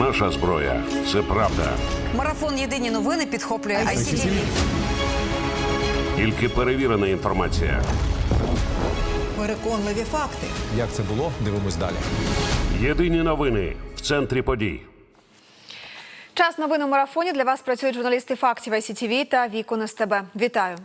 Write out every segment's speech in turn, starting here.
Наша зброя це правда. Марафон Єдині новини підхоплює ICTV. Тільки перевірена інформація. Переконливі факти. Як це було? Дивимось далі. Єдині новини в центрі подій. Час новин у марафоні для вас працюють журналісти фактів ICTV та Вікон СТБ. Вітаю.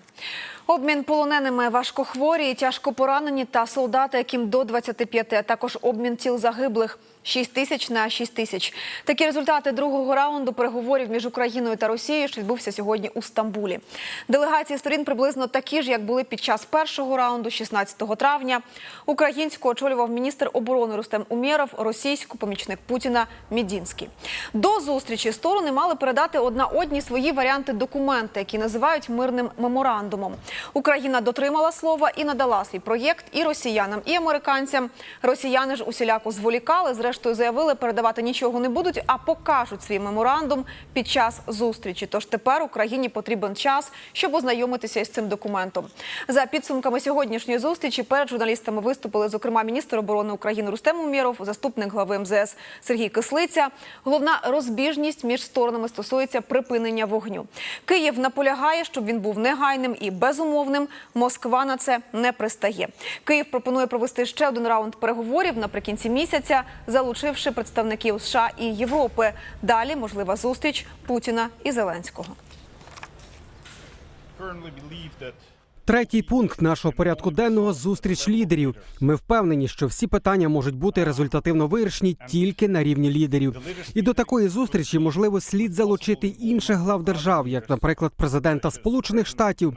Обмін полоненими важкохворі, тяжко поранені та солдати, яким до 25, а також обмін тіл загиблих. 6 тисяч на 6 тисяч. Такі результати другого раунду переговорів між Україною та Росією, що відбувся сьогодні у Стамбулі. Делегації сторін приблизно такі ж, як були під час першого раунду, 16 травня. Українську очолював міністр оборони Рустем Умєров, російську помічник Путіна Мідінський. До зустрічі сторони мали передати одна одній свої варіанти документа, які називають мирним меморандумом. Україна дотримала слова і надала свій проєкт і росіянам, і американцям. Росіяни ж усіляко зволікали. Зрештою заявили, передавати нічого не будуть, а покажуть свій меморандум під час зустрічі. Тож тепер Україні потрібен час, щоб ознайомитися із цим документом. За підсумками сьогоднішньої зустрічі перед журналістами виступили, зокрема, міністр оборони України Рустем Умєров, заступник глави МЗС Сергій Кислиця. Головна розбіжність між сторонами стосується припинення вогню. Київ наполягає, щоб він був негайним і безумовним. Москва на це не пристає. Київ пропонує провести ще один раунд переговорів наприкінці місяця, залучивши представників США і Європи. Далі можлива зустріч Путіна і Зеленського. Третій пункт нашого порядку денного зустріч лідерів. Ми впевнені, що всі питання можуть бути результативно вирішені тільки на рівні лідерів. І до такої зустрічі можливо слід залучити інших глав держав, як, наприклад, президента Сполучених Штатів.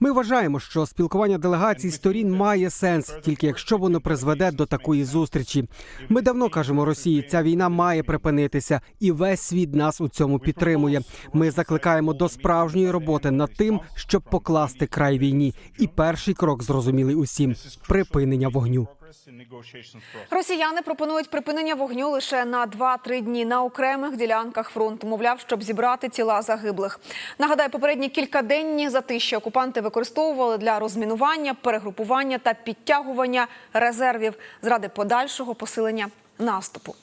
Ми вважаємо, що спілкування делегацій сторін має сенс, тільки якщо воно призведе до такої зустрічі. Ми давно кажемо Росії, ця війна має припинитися, і весь світ нас у цьому підтримує. Ми закликаємо до справжньої роботи над тим, щоб покласти край війні. І перший крок зрозумілий усім припинення вогню. Росіяни пропонують припинення вогню лише на 2-3 дні на окремих ділянках фронту, мовляв, щоб зібрати тіла загиблих. Нагадаю, попередні кількаденні затища окупанти використовували для розмінування, перегрупування та підтягування резервів заради подальшого посилення наступу.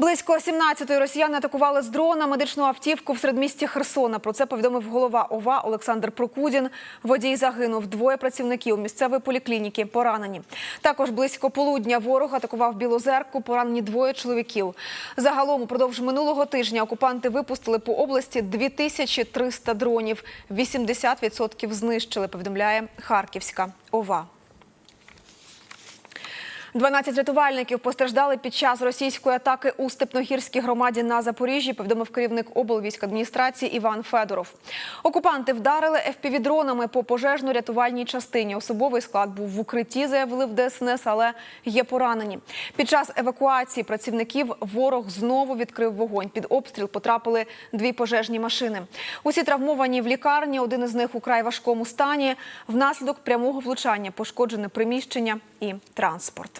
Близько 17-ї росіяни атакували з дрона медичну автівку в середмісті Херсона. Про це повідомив голова ОВА Олександр Прокудін. Водій загинув. Двоє працівників місцевої поліклініки поранені. Також близько полудня ворог атакував Білозерку. Поранені двоє чоловіків. Загалом упродовж минулого тижня окупанти випустили по області 2300 дронів. 80% знищили. Повідомляє Харківська ОВА. 12 рятувальників постраждали під час російської атаки у Степногірській громаді на Запоріжжі, повідомив керівник облвійськадміністрації Іван Федоров. Окупанти вдарили FPV-дронами по пожежно-рятувальній частині. Особовий склад був в укритті, заявили в ДСНС, але є поранені. Під час евакуації працівників ворог знову відкрив вогонь. Під обстріл потрапили дві пожежні машини. Усі травмовані в лікарні. Один із них у край важкому стані. Внаслідок прямого влучання пошкоджене приміщення і транспорт.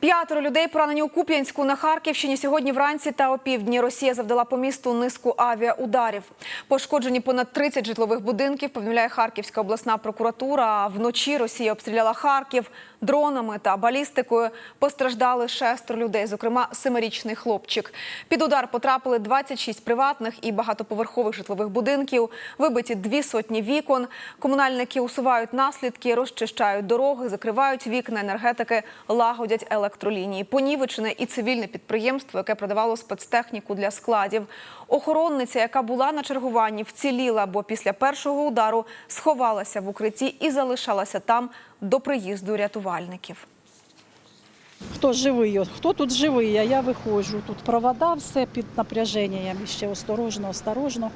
П'ятеро людей поранені у Куп'янську на Харківщині. Сьогодні вранці та опівдні Росія завдала по місту низку авіаударів. Пошкоджені понад 30 житлових будинків. Повідомляє Харківська обласна прокуратура. А вночі Росія обстріляла Харків дронами та балістикою. Постраждали шестеро людей, зокрема семирічний хлопчик. Під удар потрапили 26 приватних і багатоповерхових житлових будинків. Вибиті дві сотні вікон. Комунальники усувають наслідки, розчищають дороги, закривають вікна, енергетики, лагодять електролінії. Понівечене і цивільне підприємство, яке продавало спецтехніку для складів. Охоронниця, яка була на чергуванні, вціліла, бо після першого удару сховалася в укритті і залишалася там до приїзду рятувальників. Хто живий, хто тут живий, я виходжу. Тут провода все під напряженням, ще осторожно, осторожно.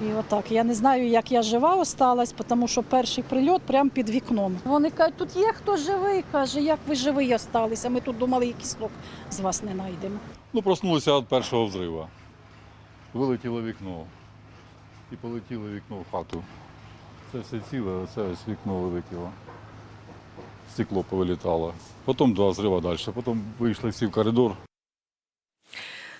І отак. Я не знаю, як я жива осталась, тому що перший прильот прямо під вікном. Вони кажуть, тут є хто живий, каже, як ви живий осталися. Ми тут думали, і кісток з вас не знайдемо. Ну, проснулися від першого взриву. Вилетіло вікно. І полетіло вікно в хату. Це все ціле, оце ось вікно вилетіло. Стекло повилітало. Потім два взрива далі. Потім вийшли всі в коридор.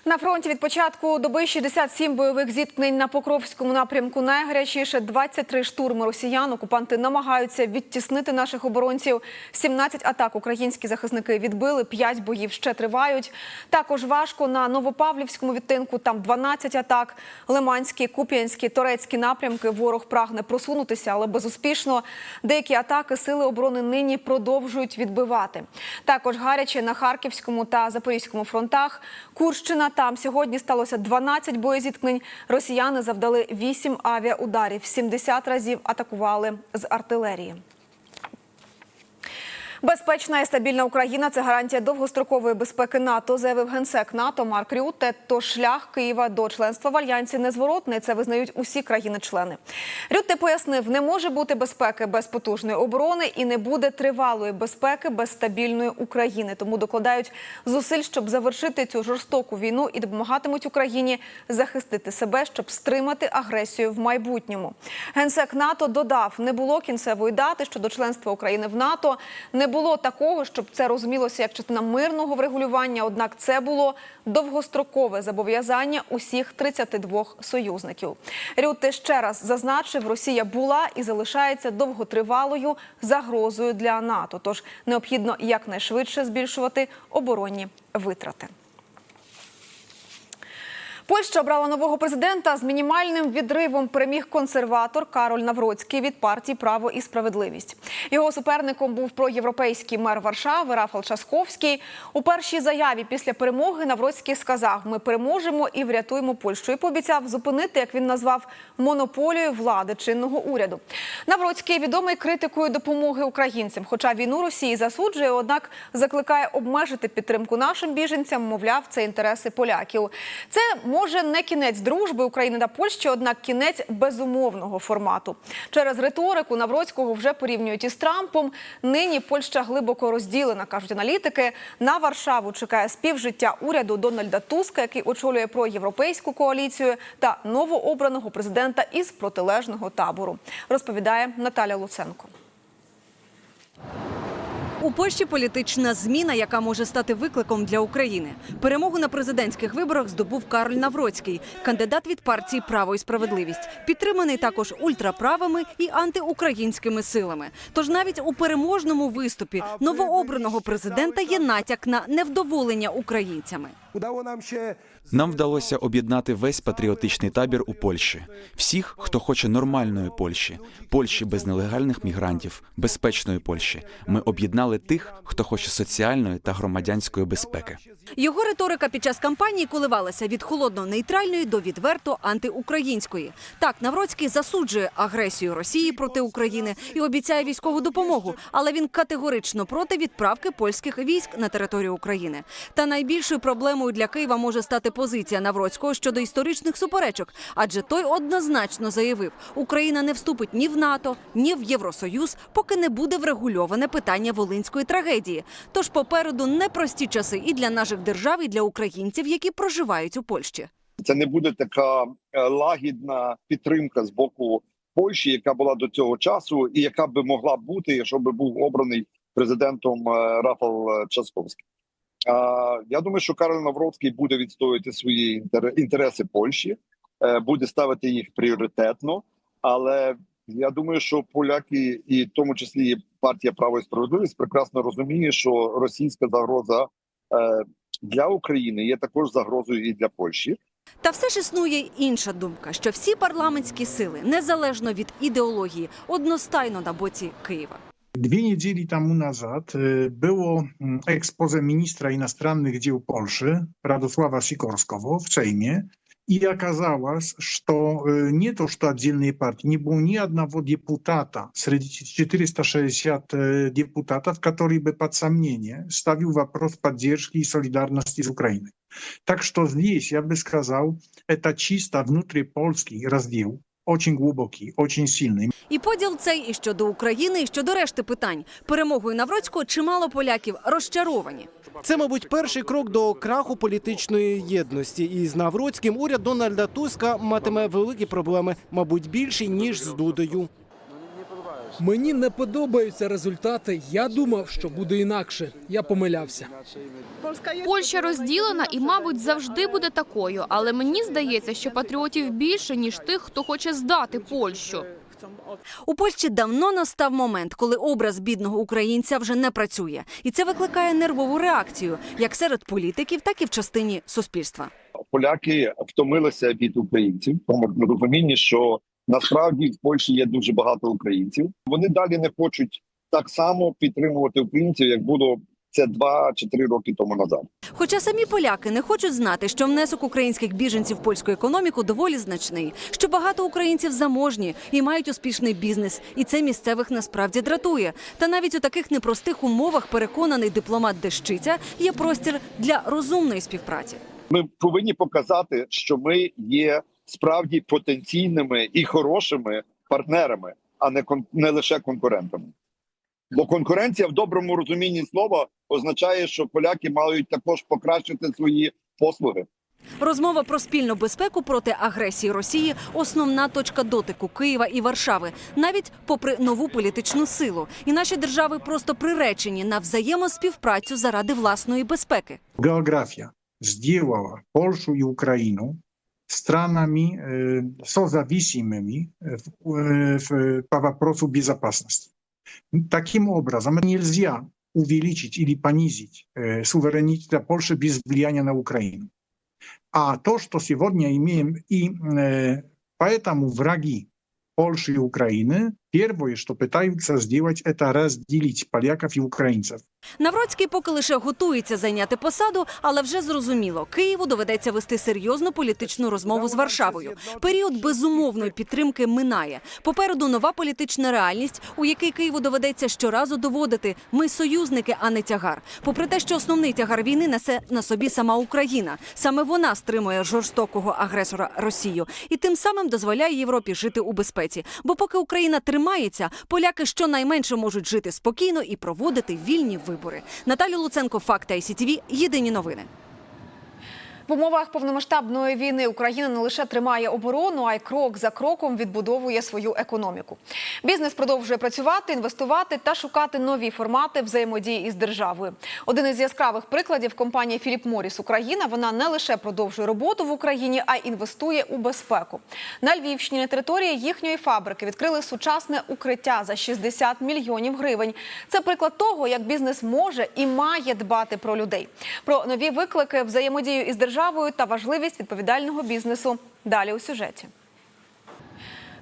На фронті від початку доби 67 бойових зіткнень на Покровському напрямку. Найгарячіше 23 штурми росіян. Окупанти намагаються відтіснити наших оборонців. 17 атак українські захисники відбили, 5 боїв ще тривають. Також важко на Новопавлівському відтинку. Там 12 атак. Лиманські, Куп'янські, Торецькі напрямки. Ворог прагне просунутися, але безуспішно. Деякі атаки сили оборони нині продовжують відбивати. Також гаряче на Харківському та Запорізькому фронтах. Курщина там сьогодні сталося 12 боєзіткнень. Росіяни завдали 8 авіаударів, 70 разів атакували з артилерії. Безпечна і стабільна Україна це гарантія довгострокової безпеки НАТО, заявив генсек НАТО Марк Рютте. Тож шлях Києва до членства в альянсі незворотний. Це визнають усі країни-члени. Рютте пояснив, не може бути безпеки без потужної оборони і не буде тривалої безпеки без стабільної України. Тому докладають зусиль, щоб завершити цю жорстоку війну і допомагатимуть Україні захистити себе, щоб стримати агресію в майбутньому. Генсек НАТО додав, не було кінцевої дати щодо членства України в НАТО. Не було такого, щоб це розумілося як частина мирного врегулювання. Однак це було довгострокове зобов'язання усіх 32 союзників. Рюте ще раз зазначив, Росія була і залишається довготривалою загрозою для НАТО. Тож необхідно якнайшвидше збільшувати оборонні витрати. Польща обрала нового президента з мінімальним відривом. Переміг консерватор Кароль Навроцький від партії Право і справедливість. Його суперником був проєвропейський мер Варшави Рафал Часковський. У першій заяві після перемоги Навроцький сказав: Ми переможемо і врятуємо Польщу. І пообіцяв зупинити, як він назвав, монополію влади чинного уряду. Навроцький відомий критикою допомоги українцям. Хоча війну Росії засуджує, однак закликає обмежити підтримку нашим біженцям. Мовляв, це інтереси поляків. Це може не кінець дружби України та Польщі, однак кінець безумовного формату. Через риторику Навроцького вже порівнюють із Трампом. Нині Польща глибоко розділена, кажуть аналітики. На Варшаву чекає співжиття уряду Дональда Туска, який очолює проєвропейську коаліцію, та новообраного президента із протилежного табору. Розповідає Наталя Луценко. У Польщі політична зміна, яка може стати викликом для України. Перемогу на президентських виборах здобув Кароль Навроцький, кандидат від партії Право і справедливість, підтриманий також ультраправими і антиукраїнськими силами. Тож навіть у переможному виступі новообраного президента є натяк на невдоволення українцями. Udało nam się Нам вдалося об'єднати весь патріотичний табір у Польщі. Всіх, хто хоче нормальної Польщі, Польщі без нелегальних мігрантів, безпечної Польщі. Ми об'єднали тих, хто хоче соціальної та громадянської безпеки. Його риторика під час кампанії коливалася від холодно-нейтральної до відверто антиукраїнської. Так, Навроцький засуджує агресію Росії проти України і обіцяє військову допомогу, але він категорично проти відправки польських військ на територію України. Та найбільшою проблемою для Києва може стати позиція Навроцького щодо історичних суперечок, адже той однозначно заявив, Україна не вступить ні в НАТО, ні в Євросоюз, поки не буде врегульоване питання волинської трагедії. Тож попереду непрості часи і для наших держав, і для українців, які проживають у Польщі. це не буде така е, лагідна підтримка з боку Польщі, яка була до цього часу, і яка би могла бути, якщо би був обраний президентом е, Рафал Часковський. Я думаю, що Карл Навроцький буде відстоювати свої інтереси Польщі, е, буде ставити їх пріоритетно. Але я думаю, що поляки, і в тому числі партія Право і справедливість, прекрасно розуміє, що російська загроза е, для України є також загрозою і для Польщі. Та все ж існує інша думка, що всі парламентські сили, незалежно від ідеології, одностайно на боці Києва. Dwie niedzieli temu nazad y, było mm, ekspoze ministra inostrannych dzieł Polszy, Radosława Sikorskowo, w Sejmie. I оказалось, что э, не то, что отдельные партии, не было ни одного депутата среди 460 э, депутатов, который бы под сомнение ставил вопрос поддержки и солидарности с Украиной. Так что здесь, я бы сказал, это чисто внутрипольский раздел, очень глубокий, очень сильний. І поділ цей і щодо України, і щодо решти питань. Перемогою Навроцького чимало поляків розчаровані. Це, мабуть, перший крок до краху політичної єдності. І з Навроцьким уряд Дональда Туска матиме великі проблеми, мабуть, більші ніж з Дудою. Мені не подобаються результати. Я думав, що буде інакше. Я помилявся. Польща розділена і, мабуть, завжди буде такою. Але мені здається, що патріотів більше ніж тих, хто хоче здати Польщу. У Польщі давно настав момент, коли образ бідного українця вже не працює, і це викликає нервову реакцію як серед політиків, так і в частині суспільства. Поляки втомилися від українців, тому розумінні, що насправді в Польщі є дуже багато українців. Вони далі не хочуть так само підтримувати українців, як було це два чи три роки тому назад. Хоча самі поляки не хочуть знати, що внесок українських біженців в польську економіку доволі значний, що багато українців заможні і мають успішний бізнес, і це місцевих насправді дратує. Та навіть у таких непростих умовах переконаний дипломат Дещиця є простір для розумної співпраці. Ми повинні показати, що ми є справді потенційними і хорошими партнерами, а не кон- не лише конкурентами. Бо конкуренція в доброму розумінні слова означає, що поляки мають також покращити свої послуги. Розмова про спільну безпеку проти агресії Росії основна точка дотику Києва і Варшави, навіть попри нову політичну силу. І наші держави просто приречені на взаємоспівпрацю заради власної безпеки. Geografia zdjęła Polskę i Ukrainę странами e, sozawисимыми w, w по вопросу безопасности. Таким образом, нельзя увеличить или понизить э, суверенитет Польши без влияния на Украину. А то, что сегодня имеем, и э, поэтому враги Польши и Украины, первое, что пытаются сделать, это разделить поляков и украинцев. Навроцький поки лише готується зайняти посаду, але вже зрозуміло, Києву доведеться вести серйозну політичну розмову з Варшавою. Період безумовної підтримки минає. Попереду нова політична реальність, у якій Києву доведеться щоразу доводити ми союзники, а не тягар. Попри те, що основний тягар війни несе на собі сама Україна. Саме вона стримує жорстокого агресора Росію і тим самим дозволяє Європі жити у безпеці. Бо поки Україна тримається, поляки щонайменше можуть жити спокійно і проводити вільні вибори. Наталія Луценко, Факти ICTV, Єдині новини. В умовах повномасштабної війни Україна не лише тримає оборону, а й крок за кроком відбудовує свою економіку. Бізнес продовжує працювати, інвестувати та шукати нові формати взаємодії із державою. Один із яскравих прикладів компанія Філіп Моріс Україна. Вона не лише продовжує роботу в Україні, а й інвестує у безпеку. На Львівщині на території їхньої фабрики відкрили сучасне укриття за 60 мільйонів гривень. Це приклад того, як бізнес може і має дбати про людей. Про нові виклики, взаємодію із державою та важливість відповідального бізнесу. Далі у сюжеті.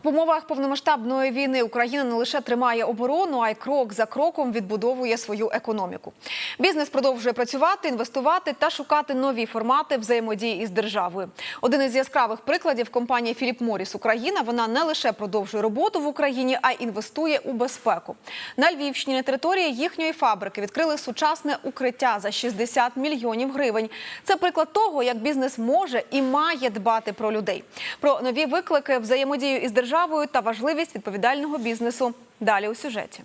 В умовах повномасштабної війни Україна не лише тримає оборону, а й крок за кроком відбудовує свою економіку. Бізнес продовжує працювати, інвестувати та шукати нові формати взаємодії із державою. Один із яскравих прикладів компанія Філіп Моріс Україна. Вона не лише продовжує роботу в Україні, а й інвестує у безпеку. На Львівщині на території їхньої фабрики відкрили сучасне укриття за 60 мільйонів гривень. Це приклад того, як бізнес може і має дбати про людей. Про нові виклики, взаємодію із державою та важливість відповідального бізнесу. Далі у сюжеті.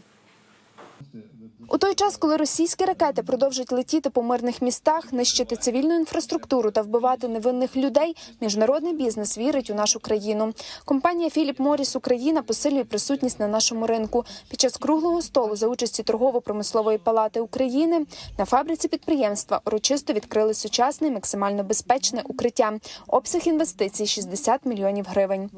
У той час, коли російські ракети продовжують летіти по мирних містах, нищити цивільну інфраструктуру та вбивати невинних людей, міжнародний бізнес вірить у нашу країну. Компанія Філіп Моріс Україна посилює присутність на нашому ринку. Під час круглого столу за участі торгово-промислової палати України на фабриці підприємства урочисто відкрили сучасне максимально безпечне укриття. Обсяг інвестицій 60 мільйонів гривень.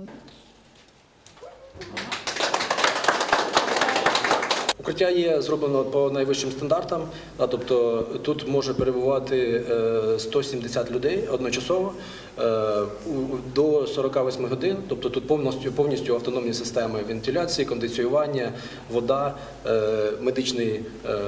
Укриття є зроблено по найвищим стандартам, тобто тут може перебувати е, 170 людей одночасово е, до 48 годин. Тобто тут повністю повністю автономні системи вентиляції, кондиціювання, вода, е, медичний, е,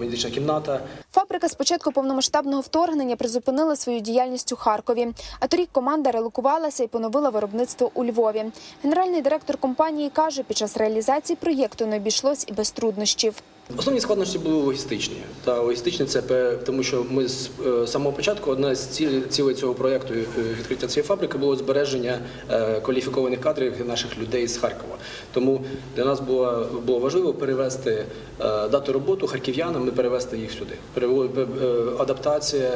медична кімната. Фабрика з початку повномасштабного вторгнення призупинила свою діяльність у Харкові. А торік команда релокувалася і поновила виробництво у Львові. Генеральний директор компанії каже, під час реалізації проєкту не обійшлось і без труднощів. Основні складнощі були логістичні. Та логістичні це тому, що ми з е, самого початку одна з цілей, цього проєкту е, відкриття цієї фабрики було збереження е, кваліфікованих кадрів наших людей з Харкова. Тому для нас було, було важливо перевести дати роботу харків'янам і перевести їх сюди. Адаптація,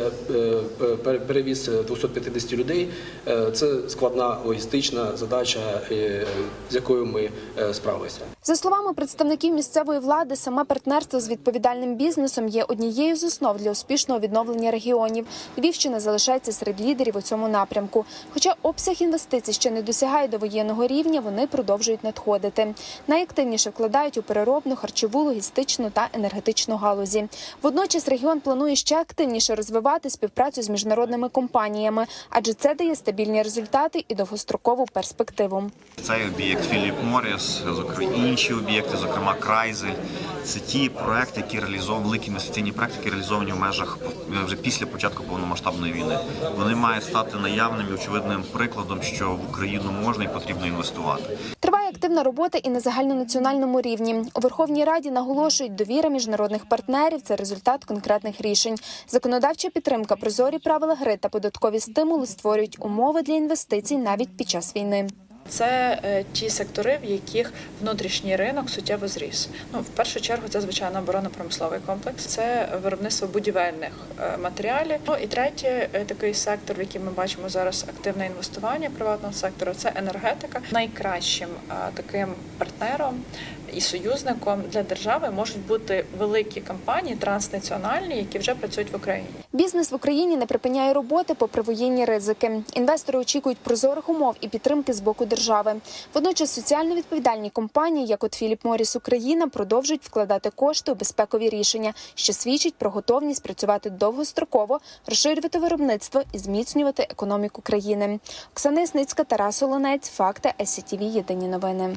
пе- перевіз 250 людей це складна логістична задача, з якою ми справилися. За словами представників місцевої влади, саме партнерство з відповідальним бізнесом є однією з основ для успішного відновлення регіонів. Львівщина залишається серед лідерів у цьому напрямку. Хоча обсяг інвестицій ще не досягає до воєнного рівня, вони продовжують надходити. Найактивніше вкладають у переробну, харчову, логістичну та енергетичну галузі. Водночас регіон планує ще активніше розвивати співпрацю з міжнародними компаніями, адже це дає стабільні результати і довгострокову перспективу. Цей об'єкт Філіп Моріс, інші об'єкти, зокрема Крайзель. Це ті проекти, які реалізовані, великі інвестиційні проекти, реалізовані в межах е, вже після початку повномасштабної війни. Вони мають стати наявним і очевидним прикладом, що в Україну можна і потрібно інвестувати. Триває активна робота і на загальнонаціональному рівні. У Верховній Раді наголошують, довіра міжнародних партнерів це результат конкретних рішень. Законодавча підтримка, прозорі правила гри та податкові стимули створюють умови для інвестицій навіть під час війни. Це е, ті сектори, в яких внутрішній ринок суттєво зріс. Ну, в першу чергу, це звичайно оборонно-промисловий комплекс, це виробництво будівельних е, матеріалів. Ну і третє, е, такий сектор, в який ми бачимо зараз активне інвестування приватного сектору, це енергетика. Найкращим таким партнером і союзником для держави можуть бути великі компанії транснаціональні, які вже працюють в Україні. Бізнес в Україні не припиняє роботи попри воєнні ризики. Інвестори очікують прозорих умов і підтримки з боку держави. Водночас соціально відповідальні компанії, як от Філіп Моріс Україна, продовжують вкладати кошти у безпекові рішення, що свідчить про готовність працювати довгостроково, розширювати виробництво і зміцнювати економіку країни. Оксана Ясницька, Тарас Олонець, факти СІТВ. Єдині новини.